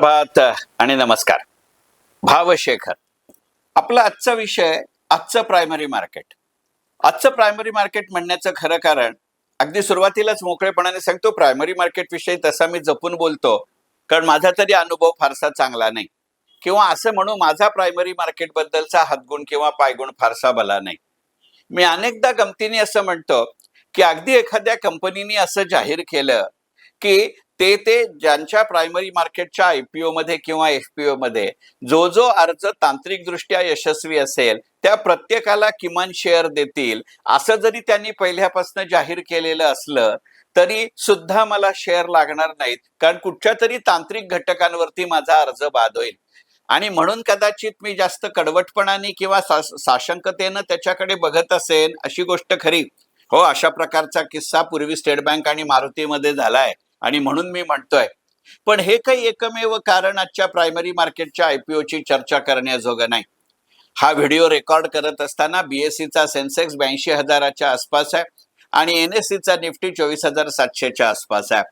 भात आणि नमस्कार. भावशेखर आपला आजचा विषय आजचं प्रायमरी मार्केट आजचं प्रायमरी मार्केट म्हणण्याचं खरं कारण अगदी सुरुवातीलाच मोकळेपणाने सांगतो प्रायमरी मार्केट विषयी तसा मी जपून बोलतो कारण माझा तरी अनुभव फारसा चांगला नाही. किंवा असं म्हणू माझा प्रायमरी मार्केट बद्दलचा हातगुण किंवा पायगुण फारसा भला नाही. मी अनेकदा गमतीने असं म्हणतो की अगदी एखाद्या कंपनीने असं जाहीर केलं की ते ते ज्यांच्या प्रायमरी मार्केटच्या आयपीओ मध्ये किंवा एफपीओ मध्ये जो जो अर्ज तांत्रिकदृष्ट्या यशस्वी असेल त्या प्रत्येकाला किमान शेअर देतील. असं जरी त्यांनी पहिल्यापासून जाहीर केलेलं असलं तरी सुद्धा मला शेअर लागणार नाहीत. कारण कुठच्या तरी तांत्रिक घटकांवरती माझा अर्ज बाद होईल. आणि म्हणून कदाचित मी जास्त कडवटपणाने किंवा साशंकतेनं त्याच्याकडे बघत असेन अशी गोष्ट खरी. हो अशा प्रकारचा किस्सा पूर्वी स्टेट बँक आणि मारुतीमध्ये झालाय. आणि म्हणून मी म्हणतोय. पण हे काही एकमेव कारण आजच्या प्रायमरी मार्केटच्या आयपीओची चर्चा करण्याजोगं नाही. हा व्हिडिओ रेकॉर्ड करत असताना बीएससीचा सेन्सेक्स ब्याऐंशी हजाराच्या आसपास आहे आणि एनएससीचा निफ्टी चोवीस हजार सातशेच्या आसपास आहे.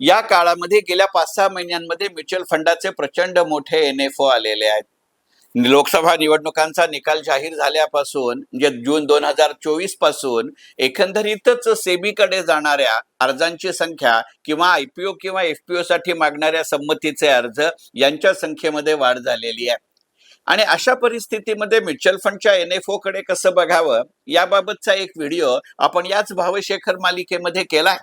या काळामध्ये गेल्या पाच सहा महिन्यांमध्ये म्युच्युअल फंडाचे प्रचंड मोठे एन एफ ओ आलेले आहेत. लोकसभा निवडणुकांचा निकाल जाहीर झाल्यापासून म्हणजे जून दोन हजार चोवीसपासून एकंदरीतच सेबीकडे जाणाऱ्या अर्जांची संख्या किंवा आयपीओ किंवा एफपीओ साठी मागणाऱ्या संमतीचे अर्ज यांच्या संख्येमध्ये वाढ झालेली आहे. आणि अशा परिस्थितीमध्ये म्युच्युअल फंडच्या एन एफकडे कसं बघावं याबाबतचा एक व्हिडिओ आपण याच भावशेखर मालिकेमध्ये केलाय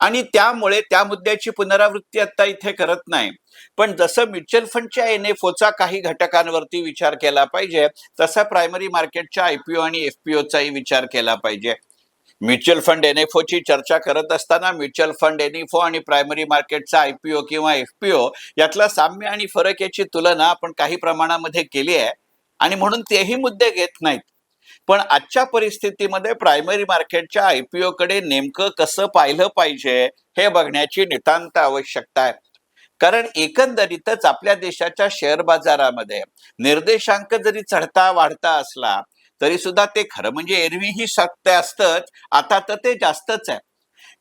आणि त्यामुळे त्या मुद्द्याची पुनरावृत्ती आता इथे करत नाही. पण जसं म्युच्युअल फंडच्या एन एफ ओचा काही घटकांवरती विचार केला पाहिजे तसा प्रायमरी मार्केटच्या आयपीओ आणि एफपीओचाही विचार केला पाहिजे. म्युच्युअल फंड एनएफओ ची चर्चा करत असताना म्युच्युअल फंड एनएफओ आणि प्रायमरी मार्केटचा आयपीओ किंवा एफपीओ यातला साम्य आणि फरक याची तुलना आपण काही प्रमाणामध्ये केली आहे. आणि म्हणून तेही मुद्दे घेत नाहीत. पण आजच्या परिस्थितीमध्ये प्रायमरी मार्केटच्या आयपीओ कडे नेमकं कसं पाहिलं पाहिजे हे बघण्याची नितांत आवश्यकता आहे. कारण एकंदरीतच आपल्या देशाच्या शेअर बाजारामध्ये निर्देशांक जरी चढता वाढता असला तरी सुद्धा ते खरं म्हणजे एरवीही सत्य असतंच. आता तर ते जास्तच आहे.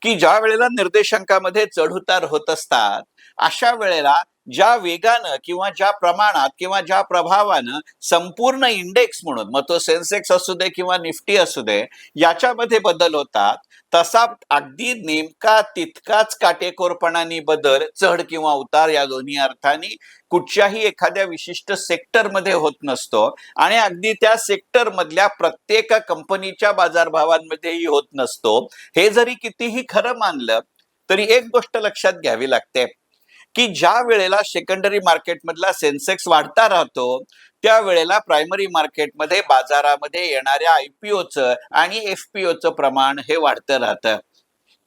की ज्या वेळेला निर्देशांकामध्ये चढउतार होत असतात अशा वेळेला ज्या वेगानं किंवा ज्या प्रमाणात किंवा ज्या प्रभावानं संपूर्ण इंडेक्स म्हणून मग तो सेन्सेक्स असू दे किंवा निफ्टी असू दे याच्यामध्ये बदल होतात. तसा अगदी नेमका तितकाच काटेकोरपणाने बदल चढ किंवा उतार या दोन्ही अर्थाने कुठच्याही एखाद्या विशिष्ट सेक्टरमध्ये होत नसतो. आणि अगदी त्या सेक्टर मधल्या प्रत्येक कंपनीच्या बाजारभावांमध्येही होत नसतो. हे जरी कितीही खरं मानलं तरी एक गोष्ट लक्षात घ्यावी लागते. की ज्या वेळेला सेकंडरी मार्केटमधला सेन्सेक्स वाढता राहतो त्यावेळेला प्रायमरी मार्केटमध्ये बाजारामध्ये येणाऱ्या आयपीओचं आणि एफपीओचं प्रमाण हे वाढतं राहतं.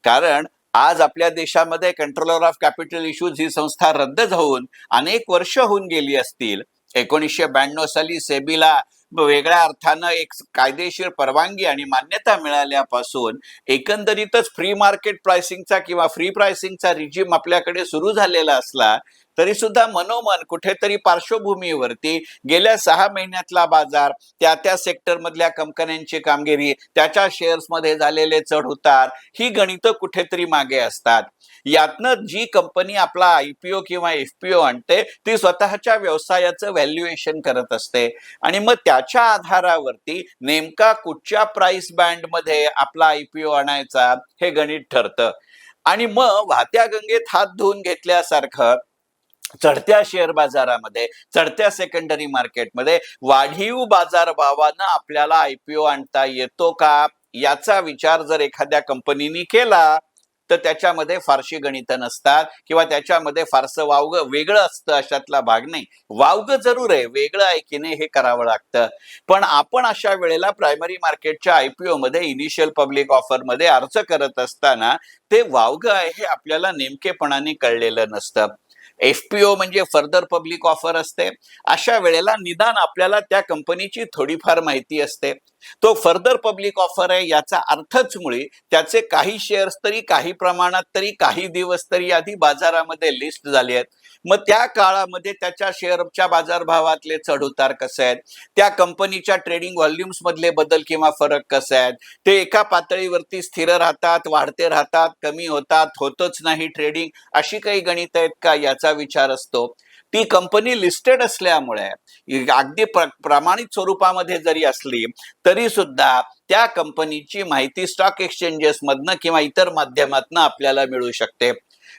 कारण आज आपल्या देशामध्ये कंट्रोलर ऑफ कॅपिटल इश्यूज ही संस्था रद्द होऊन अनेक वर्ष होऊन गेली असतील. एकोणीसशे ब्याण्णव साली सेबीला वेगळ्या अर्थानं एक कायदेशीर परवानगी आणि मान्यता मिळाल्यापासून एकंदरीतच फ्री मार्केट प्राइसिंगचा किंवा फ्री प्राइसिंगचा रिजिम आपल्याकडे सुरू झालेला असला तरी सुद्धा मनोमन कुठेतरी पार्श्वभूमीवरती गेल्या सहा महिन्यातला बाजार त्या त्या सेक्टर मधल्या कंपन्यांची कामगिरी त्याच्या शेअर्समध्ये झालेले चढ उतार ही गणितं कुठेतरी मागे असतात. यातनं जी कंपनी आपला आयपीओ किंवा एफपीओ आणते ती स्वतःच्या व्यवसायाचं व्हॅल्युएशन करत असते. आणि मग त्याच्या आधारावरती नेमका कुठच्या प्राइस बँडमध्ये आपला आयपीओ आणायचा हे गणित ठरतं. आणि मग वाहत्या गंगेत हात धुवून घेतल्यासारखं चढत्या शेअर बाजारामध्ये चढत्या सेकंडरी मार्केटमध्ये वाढीव बाजारभावानं आपल्याला आयपीओ आणता येतो का? याचा विचार जर एखाद्या कंपनीने केला तर त्याच्यामध्ये फारशी गणित नसतात किंवा त्याच्यामध्ये फारसं वावग वेगळं असतं अशातला भाग नाही. वावग जरूर आहे वेगळं आहे की नाही हे करावं लागतं. पण आपण अशा वेळेला प्रायमरी मार्केटच्या आयपीओ मध्ये इनिशियल पब्लिक ऑफरमध्ये अर्ज करत असताना ते वावगं आहे हे आपल्याला नेमकेपणाने कळलेलं नसतं. एफपीओ म्हणजे फर्दर पब्लिक ऑफर असते. अशा वेळेला निदान आपल्याला त्या कंपनीची थोडीफार माहिती असते. तो फर्दर पब्लिक ऑफर आहे याचा अर्थच मुळे त्याचे काही शेअर्स तरी काही प्रमाणात तरी काही दिवस तरी आधी बाजारामध्ये लिस्ट झाले आहेत. मग त्या काळामध्ये त्याच्या शेअरच्या बाजारभावातले चढउतार कसे आहेत? त्या कंपनीच्या ट्रेडिंग व्हॉल्युम्स मधले बदल किंवा फरक कसे आहेत? ते एका पातळीवरती स्थिर राहतात वाढते राहतात कमी होतात होतच नाही ट्रेडिंग अशी काही गणित आहेत का? याचा विचार असतो. ती कंपनी लिस्टेड असल्यामुळे अगदी प्र- प्रमाणित स्वरूपामध्ये जरी असली तरी सुद्धा त्या कंपनीची माहिती स्टॉक एक्सचेंजेसमधनं किंवा इतर माध्यमातनं आपल्याला मिळू शकते.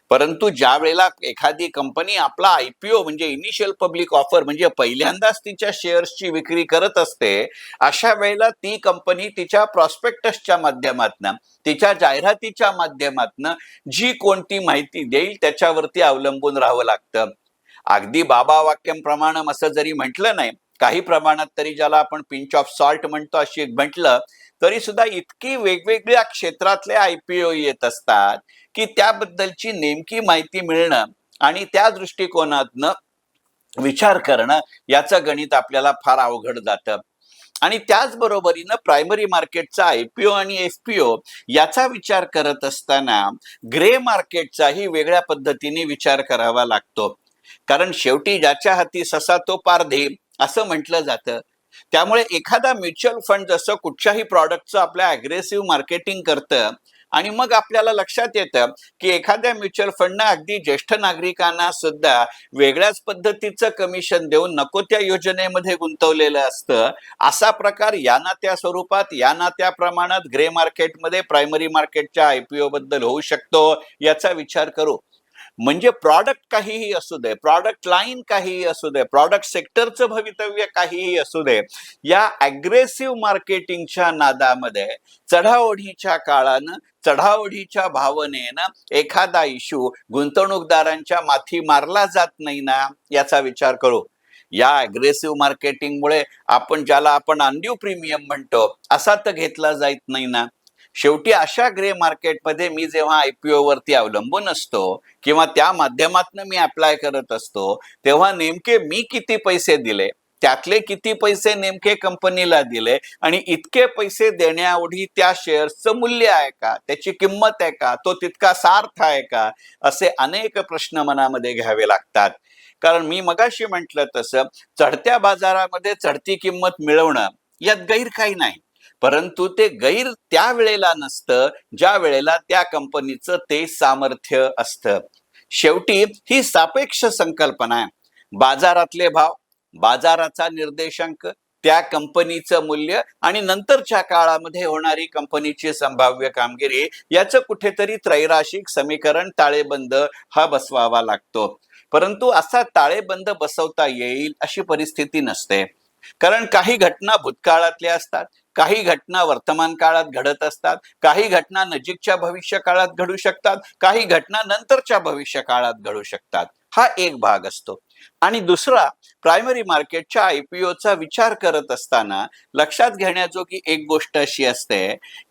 परंतु ज्या वेळेला एखादी कंपनी आपला आयपीओ म्हणजे इनिशियल पब्लिक ऑफर म्हणजे पहिल्यांदाच तिच्या शेअर्सची विक्री करत असते अशा वेळेला ती कंपनी तिच्या प्रॉस्पेक्टसच्या माध्यमातनं तिच्या जाहिरातीच्या माध्यमातनं जी कोणती माहिती देईल त्याच्यावरती अवलंबून राहावं लागतं. अगदी बाबा वाक्यांप्रमाणे असं जरी म्हटलं नाही काही प्रमाणात तरी ज्याला आपण पिंच ऑफ सॉल्ट म्हणतो अशी एक म्हटलं तरी सुद्धा इतकी वेगवेगळ्या क्षेत्रातले आयपीओ येत असतात की त्याबद्दलची नेमकी माहिती मिळणं आणि त्या दृष्टिकोनातनं विचार करणं याचं गणित आपल्याला फार अवघड जातं. आणि त्याचबरोबरीनं प्रायमरी मार्केटचा आयपीओ आणि एफपीओ याचा विचार करत असताना ग्रे मार्केटचाही वेगळ्या पद्धतीने विचार करावा लागतो. कारण शेवटी ज्याच्या हाती ससा तो पारधे असं म्हटलं जातं. त्यामुळे एखादा म्युच्युअल फंड जसं कुठच्याही प्रॉडक्टचं आपल्या अग्रेसिव्ह मार्केटिंग करतं आणि मग आपल्याला लक्षात येतं की एखाद्या म्युच्युअल फंडनं अगदी ज्येष्ठ नागरिकांना सुद्धा वेगळ्याच पद्धतीचं कमिशन देऊन नको त्या योजनेमध्ये गुंतवलेलं असतं. असा प्रकार या ना त्या स्वरूपात या ना त्या प्रमाणात ग्रे मार्केटमध्ये प्रायमरी मार्केटच्या आयपीओ बद्दल होऊ शकतो याचा विचार करू. म्हणजे प्रॉडक्ट काहीही असू दे प्रॉडक्ट लाईन काहीही असू दे प्रॉडक्ट सेक्टरचं भवितव्य काहीही असू दे या अग्रेसिव्ह मार्केटिंगच्या नादामध्ये चढाओढीच्या काळानं चढाओढीच्या भावनेनं एखादा इश्यू गुंतवणूकदारांच्या माथी मारला जात नाही ना याचा विचार करू. या अग्रेसिव्ह मार्केटिंगमुळे आपण ज्याला आपण अनड्यू प्रीमियम म्हणतो असा तर घेतला जात नाही ना. शेवटी अशा ग्रे मार्केटमध्ये मी जेव्हा आयपीओ वरती अवलंबून असतो किंवा त्या माध्यमातून मी अप्लाय करत असतो तेव्हा नेमके मी किती पैसे दिले त्यातले किती पैसे नेमके कंपनीला दिले आणि इतके पैसे देण्याएवढी त्या शेअर्सचं मूल्य आहे का त्याची किंमत आहे का तो तितका सार्थ आहे का असे अनेक प्रश्न मनामध्ये घ्यावे लागतात. कारण मी मगाशी म्हटलं तसं चढत्या बाजारामध्ये चढती किंमत मिळवणं यात गैर काही नाही. परंतु ते गैर त्या वेळेला नसतं ज्या वेळेला त्या कंपनीचं ते सामर्थ्य असतं. शेवटी ही सापेक्ष संकल्पना आहे. बाजारातले भाव बाजाराचा निर्देशांक त्या कंपनीचं मूल्य आणि नंतरच्या काळामध्ये होणारी कंपनीची संभाव्य कामगिरी याचं कुठेतरी त्रैराशिक समीकरण ताळेबंद हा बसवावा लागतो. परंतु असा ताळेबंद बसवता येईल अशी परिस्थिती नसते. कारण काही घटना भूतकाळातल्या असतात काही घटना वर्तमान काळात घडत असतात काही घटना नजीकच्या भविष्य काळात घडू शकतात काही घटना नंतरच्या भविष्य काळात घडू शकतात. हा एक भाग असतो. आणि दुसरा प्रायमरी मार्केटच्या आयपीओचा विचार करत असताना लक्षात घेण्याजोगी एक गोष्ट अशी असते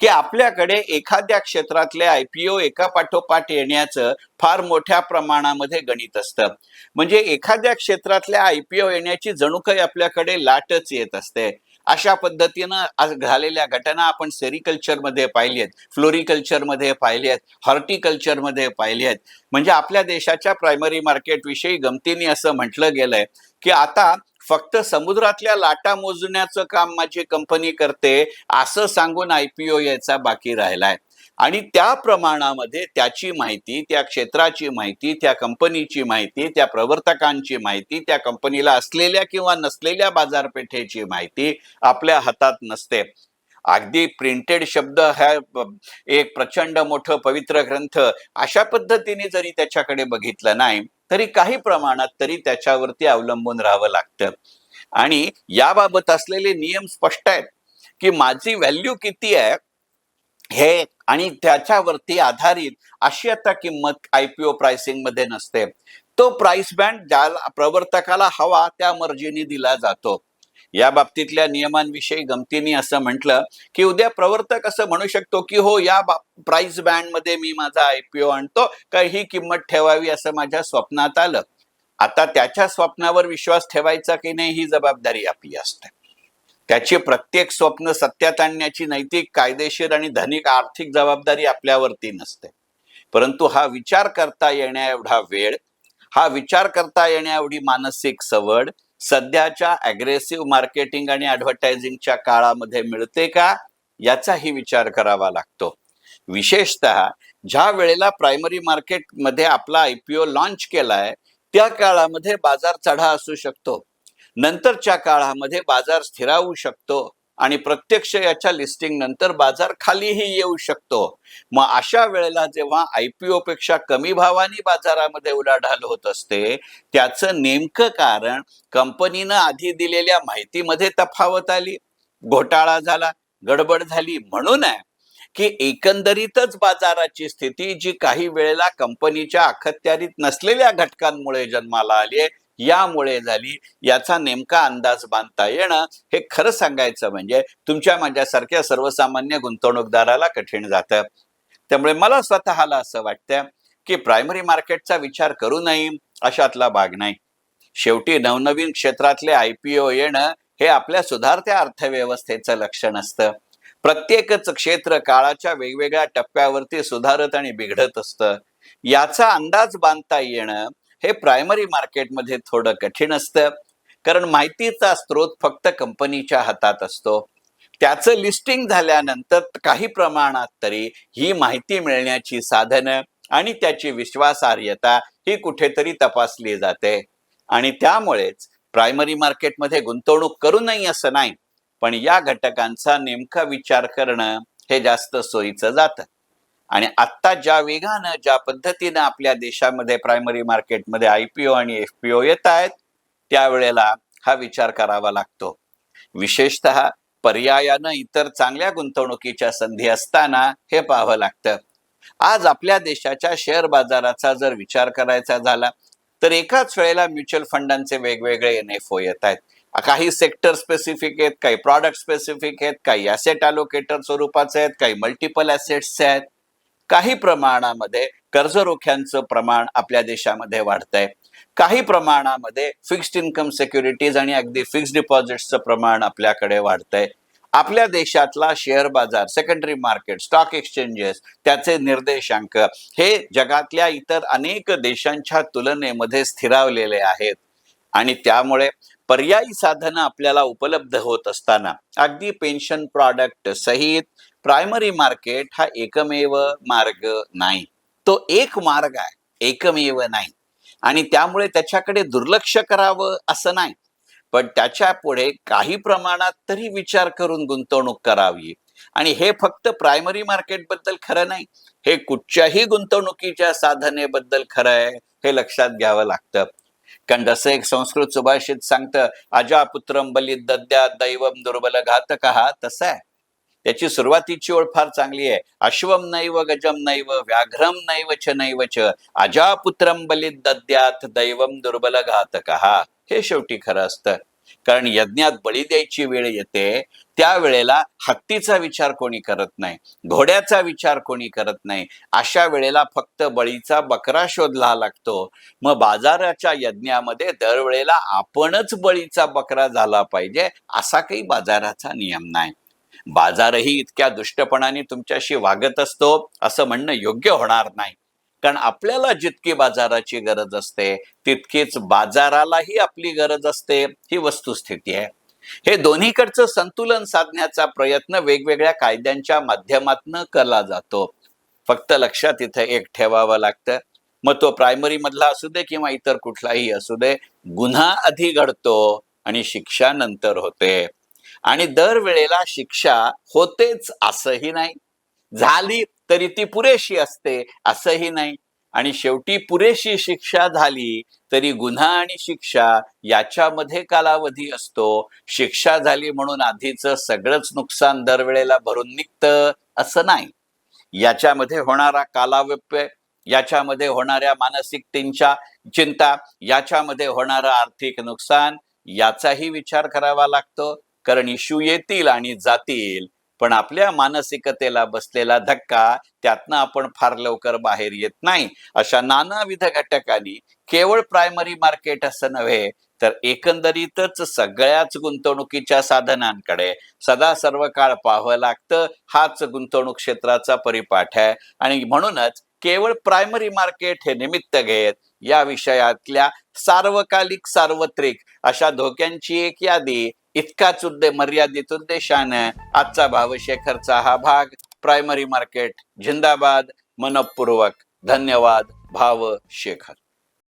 की आपल्याकडे एखाद्या क्षेत्रातले आयपीओ एका पाठोपाठ येण्याचं फार मोठ्या प्रमाणामध्ये गणित असतं. म्हणजे एखाद्या क्षेत्रातल्या आयपीओ येण्याची जणू काही आपल्याकडे लाटच येत असते. अशा पद्धतीनं आज झालेल्या घटना आपण सेरिकल्चरमध्ये पाहिली आहेत फ्लोरिकल्चरमध्ये पाहिली आहेत हॉर्टिकल्चरमध्ये पाहिली आहेत म्हणजे आपल्या देशाच्या प्रायमरी मार्केट विषयी गमतीने असं म्हटलं गेलंय की आता फक्त समुद्रातल्या लाटा मोजण्याचं काम माझी कंपनी करते असं सांगून आयपीओ यायचा बाकी राहिलाय. आणि त्या प्रमाणामध्ये त्याची माहिती त्या क्षेत्राची माहिती त्या कंपनीची माहिती त्या प्रवर्तकांची माहिती त्या कंपनीला असलेल्या किंवा नसलेल्या बाजारपेठेची माहिती आपल्या हातात नसते. अगदी प्रिंटेड शब्द हा एक प्रचंड मोठं पवित्र ग्रंथ अशा पद्धतीने जरी त्याच्याकडे बघितलं नाही तरी काही प्रमाणात तरी त्याच्यावरती अवलंबून राहावं लागतं. आणि याबाबत असलेले नियम स्पष्ट आहेत की माझी व्हॅल्यू किती आहे हे आणि त्याच्यावरती आधारित अशी आता किंमत आयपीओ ओ मध्ये नसते. तो प्राइस बँड ज्याला प्रवर्तकाला हवा त्या मर्जीने दिला जातो. या बाबतीतल्या नियमांविषयी गमतीने असं म्हटलं की उद्या प्रवर्तक असं म्हणू शकतो की हो या प्राइस बँडमध्ये मी माझा आयपीओ आणतो का ही किंमत ठेवावी असं माझ्या स्वप्नात आलं? आता त्याच्या स्वप्नावर विश्वास ठेवायचा की नाही ही जबाबदारी आपली असते. त्याची प्रत्येक स्वप्न सत्यात आणण्याची नैतिक कायदेशीर आणि धनिक आर्थिक जबाबदारी आपल्यावरती नसते. परंतु हा विचार करता येण्या एवढा वेळ हा विचार करता येण्या एवढी मानसिक सवड सध्याच्या अग्रेसिव्ह मार्केटिंग आणि ॲडव्हर्टायझिंगच्या काळामध्ये मिळते का याचाही विचार करावा लागतो. विशेषतः ज्या वेळेला प्रायमरी मार्केटमध्ये आपला आयपीओ लॉन्च केलाय त्या काळामध्ये बाजार चढा असू शकतो. नंतरच्या काळामध्ये बाजार स्थिरावू शकतो. आणि प्रत्यक्ष याच्या लिस्टिंग नंतर बाजार खालीही येऊ शकतो. मग अशा वेळेला जेव्हा आयपीओ पेक्षा कमी भावानी बाजारामध्ये उलाढाल होत असते त्याचं नेमकं कारण कंपनीनं आधी दिलेल्या माहितीमध्ये तफावत आली घोटाळा झाला गडबड झाली म्हणून आहे की एकंदरीतच बाजाराची स्थिती जी काही वेळेला कंपनीच्या अखत्यारीत नसलेल्या घटकांमुळे जन्माला आली आहे यामुळे झाली. याचा नेमका अंदाज बांधता येणं हे खरं सांगायचं म्हणजे तुमच्या माझ्यासारख्या सर्वसामान्य गुंतवणूकदाराला कठीण जातं. त्यामुळे मला स्वतःला असं वाटतं की प्रायमरी मार्केटचा विचार करू नये अशातला भाग नाही. शेवटी नवनवीन क्षेत्रातले आय पी ओ येणं हे आपल्या सुधारत्या अर्थव्यवस्थेचं लक्षण असतं. प्रत्येकच क्षेत्र काळाच्या वेगवेगळ्या टप्प्यावरती सुधारत आणि बिघडत असतं. याचा अंदाज बांधता येणं हे प्रायमरी मार्केटमध्ये थोडं कठीण असतं. कारण माहितीचा स्रोत फक्त कंपनीच्या हातात असतो. त्याचं लिस्टिंग झाल्यानंतर काही प्रमाणात तरी ही माहिती मिळण्याची साधनं आणि त्याची विश्वासार्हता ही कुठेतरी तपासली जाते. आणि त्यामुळेच प्रायमरी मार्केटमध्ये गुंतवणूक करू नये असं नाही पण या घटकांचा नेमका विचार करणं हे जास्त सोयीचं जातं. आणि आत्ता ज्या वेगानं ज्या पद्धतीनं आपल्या देशामध्ये प्रायमरी मार्केटमध्ये आय पी ओ आणि एफ पी ओ येत आहेत त्यावेळेला हा विचार करावा लागतो. विशेषतः पर्यायानं इतर चांगल्या गुंतवणुकीच्या संधी असताना हे पाहावं लागतं. आज आपल्या देशाच्या शेअर बाजाराचा जर विचार करायचा झाला तर एकाच वेळेला म्युच्युअल फंडांचे वेगवेगळे एन एफ ओ येत आहेत. काही सेक्टर स्पेसिफिक आहेत काही प्रॉडक्ट स्पेसिफिक आहेत काही ॲसेट अलोकेटर स्वरूपाचे आहेत काही मल्टिपल ॲसेट्सचे आहेत. काही प्रमाणामध्ये कर्जरोख्यांचं प्रमाण आपल्या देशामध्ये वाढतंय. काही प्रमाणामध्ये फिक्स्ड इन्कम सिक्युरिटीज आणि अगदी फिक्स्ड डिपॉझिट्सचं प्रमाण आपल्याकडे वाढतंय. आपल्या देशातला शेअर बाजार सेकंडरी मार्केट स्टॉक एक्सचेंजेस त्याचे निर्देशांक हे जगातल्या इतर अनेक देशांच्या तुलनेमध्ये स्थिरावलेले आहेत. आणि त्यामुळे पर्यायी साधनं आपल्याला उपलब्ध होत असताना अगदी पेन्शन प्रॉडक्ट सहित प्रायमरी मार्केट हा एकमेव मार्ग नाही. तो एक मार्ग आहे एकमेव नाही. आणि त्यामुळे त्याच्याकडे दुर्लक्ष करावं असं नाही. पण त्याच्या पुढे काही प्रमाणात तरी विचार करून गुंतवणूक करावी. आणि हे फक्त प्रायमरी मार्केटबद्दल खरं नाही. हे कुठच्याही गुंतवणुकीच्या साधनेबद्दल खरं आहे हे लक्षात घ्यावं लागतं. कारण जसं एक संस्कृत सुभाषित सांगतं अजा पुत्रम बलित दद्या दैवम दुर्बल घातक हा तसं आहे. त्याची सुरुवातीची ओळ फार चांगली आहे. अश्वम नैव गजम नैव व्याघ्रम नैव च नैव च अजापुत्रम बलित दद्यात दैवम दुर्बल घातक हे शेवटी खरं असतं. कारण यज्ञात बळी द्यायची वेळ येते त्यावेळेला हत्तीचा विचार कोणी करत नाही घोड्याचा विचार कोणी करत नाही. अशा वेळेला फक्त बळीचा बकरा शोधला लागतो. मग बाजाराच्या यज्ञामध्ये दरवेळेला आपणच बळीचा बकरा झाला पाहिजे असा काही बाजाराचा नियम नाही. बाजारही इतक्या दुष्टपणाने तुमच्याशी वागत असतो असं म्हणणं योग्य होणार नाही. कारण आपल्याला जितकी बाजाराची गरज असते तितकीच बाजारालाही आपली गरज असते ही वस्तुस्थिती आहे. हे दोन्हीकडचं संतुलन साधण्याचा प्रयत्न वेगवेगळ्या कायद्यांच्या माध्यमातून केला जातो. फक्त लक्षात इथं एक ठेवावं लागतं. मग तो प्रायमरी मधला असू दे किंवा इतर कुठलाही असू दे गुन्हा आधी घडतो आणि शिक्षा नंतर होते. आणि दरवेळेला शिक्षा होतेच असंही नाही. झाली तरी ती पुरेशी असते असंही नाही. आणि शेवटी पुरेशी शिक्षा झाली तरी गुन्हा आणि शिक्षा याच्यामध्ये कालावधी असतो. शिक्षा झाली म्हणून आधीचं सगळंच नुकसान दरवेळेला भरून निघतं असं नाही. याच्यामध्ये होणारा कालावप्य याच्यामध्ये होणाऱ्या मानसिकतेच्या चिंता याच्यामध्ये होणारं आर्थिक नुकसान याचाही विचार करावा लागतो. कारण इश्यू येतील आणि जातील. पण आपल्या मानसिकतेला बसलेला धक्का त्यातनं आपण फार लवकर बाहेर येत नाही. अशा नानाविध घटकांनी केवळ प्रायमरी मार्केट असं नव्हे तर एकंदरीतच सगळ्याच गुंतवणुकीच्या साधनांकडे सदा सर्व काळ पाहावं लागतं. हाच गुंतवणूक क्षेत्राचा परिपाठ आहे. आणि म्हणूनच केवळ प्रायमरी मार्केट हे निमित्त घेत या विषयातल्या सार्वकालिक सार्वत्रिक अशा धोक्यांची एक यादी इतकाच उद्दे मर्यादित उद्देशानं आजचा भावशेखरचा हा भाग प्रायमरी मार्केट झिंदाबाद मनपूर्वक. धन्यवाद भाव शेखर